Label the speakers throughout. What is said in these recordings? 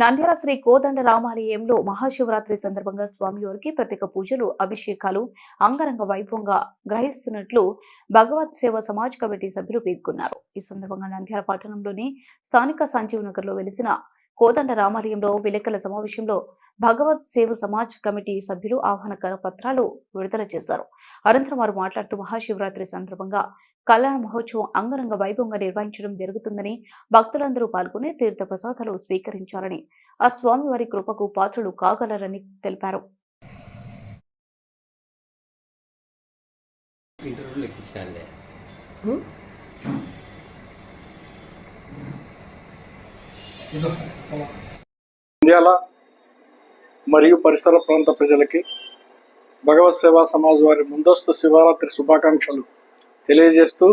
Speaker 1: నంద్యాల శ్రీ కోదండ రామాలయంలో మహాశివరాత్రి సందర్భంగా స్వామివారికి ప్రత్యేక పూజలు అభిషేకాలు అంగరంగ వైభవంగా గ్రహిస్తున్నట్లు భగవత్ సేవ సమాజ్ కమిటీ సభ్యులు పేర్కొన్నారు. ఈ సందర్భంగా నంద్యాల పట్టణంలోని స్థానిక సంజీవనగర్లో వెలిసిన కోదండ రామాలయంలో విలేకరుల సమావేశంలో భగవత్ సేవ సమాజ్ కమిటీ సభ్యులు ఆహ్వాన పత్రాలు విడుదల చేశారు. అనంతరం వారు మాట్లాడుతూ మహాశివరాత్రి సందర్భంగా కళ్యాణ మహోత్సవం అంగరంగ వైభవంగా నిర్వహించడం జరుగుతుందని భక్తులందరూ పాల్గొని తీర్థ ప్రసాదాలు స్వీకరించాలని ఆ స్వామివారి కృపకు పాత్రులు కాగలరని తెలిపారు.
Speaker 2: ఇంటర్వ్యూలు
Speaker 3: నంద్యాల మరియు పరిసర ప్రాంత ప్రజలకి భగవత్ సేవా సమాజ్ వారి ముందస్తు శివరాత్రి శుభాకాంక్షలు తెలియజేస్తూ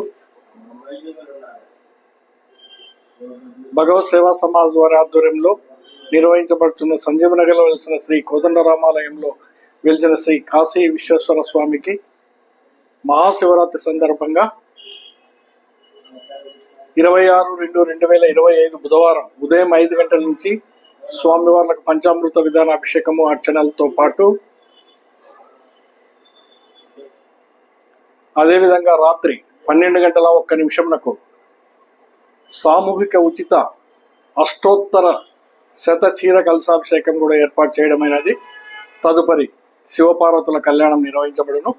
Speaker 3: భగవత్ సేవా సమాజ్ వారి ఆధ్వర్యంలో నిర్వహించబడుతున్న సంజీవనగర్లో వెలిసిన శ్రీ కోదండరామాలయంలో వెలిసిన శ్రీ కాశీ విశ్వేశ్వర స్వామికి మహాశివరాత్రి సందర్భంగా ఇరవై ఆరు రెండు రెండు వేల ఇరవై ఐదు బుధవారం ఉదయం ఐదు గంటల నుంచి స్వామివార్లకు పంచామృత విధాన అభిషేకము అర్చనలతో పాటు అదేవిధంగా రాత్రి పన్నెండు గంటల ఒక్క నిమిషంకు సామూహిక ఉచిత అష్టోత్తర శత చీర కలసాభిషేకం కూడా ఏర్పాటు చేయడమైనది. తదుపరి శివపార్వతుల కళ్యాణం నిర్వహించబడును.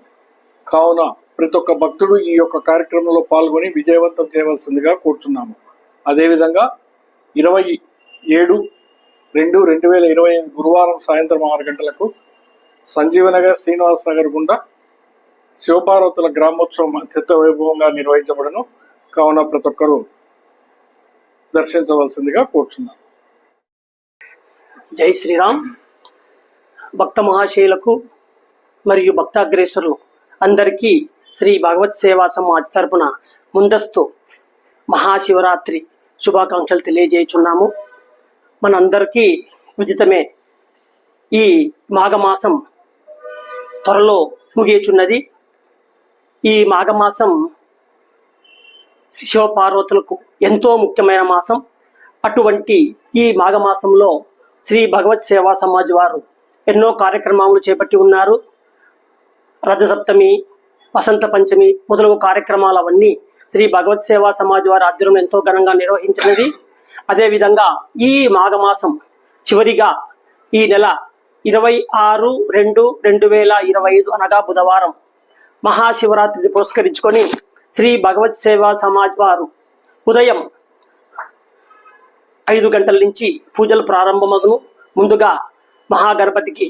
Speaker 3: కావున ప్రతి ఒక్క భక్తుడు ఈ యొక్క కార్యక్రమంలో పాల్గొని విజయవంతం చేయవలసిందిగా కోరుతున్నాము అదేవిధంగా ఇరవై ఏడు రెండు రెండు వేల ఇరవై ఐదు గురువారం సాయంత్రం ఆరు గంటలకు సంజీవనగర్ శ్రీనివాస్ నగర్ గుండా శివపార్వతుల గ్రామోత్సవం అత్యంత వైభవంగా నిర్వహించబడను. కావున ప్రతి ఒక్కరూ దర్శించవలసిందిగా కోరుచున్నాను
Speaker 4: జై శ్రీరామ్. భక్త మహాశయులకు మరియు భక్తాగ్రేసరులు అందరికీ శ్రీ భగవత్ సేవా సమాజ్ తరపున ముందస్తు మహాశివరాత్రి శుభాకాంక్షలు తెలియజేయుచున్నాము. మనందరికీ ఉచితమే ఈ మాఘమాసం త్వరలో ముగియచున్నది. ఈ మాఘమాసం శివపార్వతులకు ఎంతో ముఖ్యమైన మాసం. అటువంటి ఈ మాఘమాసంలో శ్రీ భగవత్ సేవా సమాజ్ వారు ఎన్నో కార్యక్రమాలు చేపట్టి ఉన్నారు. రథసప్తమి వసంత పంచమి మొదలగు కార్యక్రమాలు అవన్నీ శ్రీ భగవత్ సేవా సమాజ్ వారి ఆధ్వర్యంలో ఎంతో ఘనంగా నిర్వహించినది. అదేవిధంగా ఈ మాఘమాసం చివరిగా ఈ నెల ఇరవై ఆరు రెండు రెండు వేల ఇరవై ఐదు అనగా బుధవారం మహాశివరాత్రిని పురస్కరించుకొని శ్రీ భగవత్ సేవా సమాజ్ వారు ఉదయం ఐదు గంటల నుంచి పూజలు ప్రారంభమగును. ముందుగా మహాగణపతికి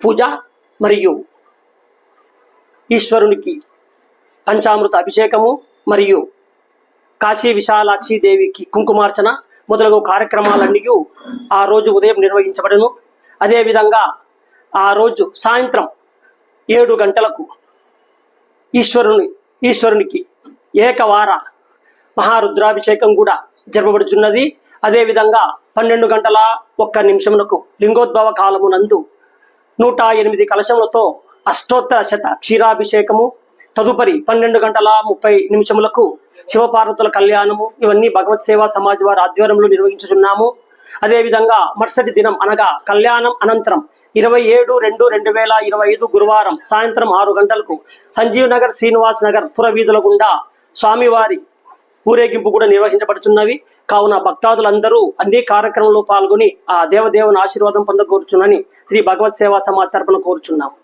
Speaker 4: పూజ మరియు ఈశ్వరునికి పంచామృత అభిషేకము మరియు కాశీ విశాలాక్షి దేవికి కుంకుమార్చన మొదలగు కార్యక్రమాలన్నీ ఆ రోజు ఉదయం నిర్వహించబడను. అదేవిధంగా ఆ రోజు సాయంత్రం ఏడు గంటలకు ఈశ్వరుని ఈశ్వరునికి ఏకవార మహారుద్రాభిషేకం కూడా జరపబడుచున్నది. అదేవిధంగా పన్నెండు గంటల ఒక్క నిమిషములకు లింగోద్భవ కాలమునందు నూట ఎనిమిది కలశములతో అష్టోత్తర శత క్షీరాభిషేకము తదుపరి పన్నెండు గంటల ముప్పై నిమిషములకు శివపార్వతుల కళ్యాణము ఇవన్నీ భగవత్ సేవా సమాజ్ వారి ఆధ్వర్యంలో నిర్వహించుచున్నాము. అదేవిధంగా మరుసటి దినం అనగా కళ్యాణం అనంతరం ఇరవై ఏడు రెండు రెండు వేల ఇరవై ఐదు గురువారం సాయంత్రం ఆరు గంటలకు సంజీవ్ నగర్ శ్రీనివాస్ నగర్ పురవీధుల గుండా స్వామివారి ఊరేగింపు కూడా నిర్వహించబడుతున్నవి కావున భక్తాదులందరూ అన్ని కార్యక్రమంలో పాల్గొని ఆ దేవదేవుని ఆశీర్వాదం పొందకూర్చునని శ్రీ భగవత్ సేవా సమాజ్ తరపున కోరుచున్నాము.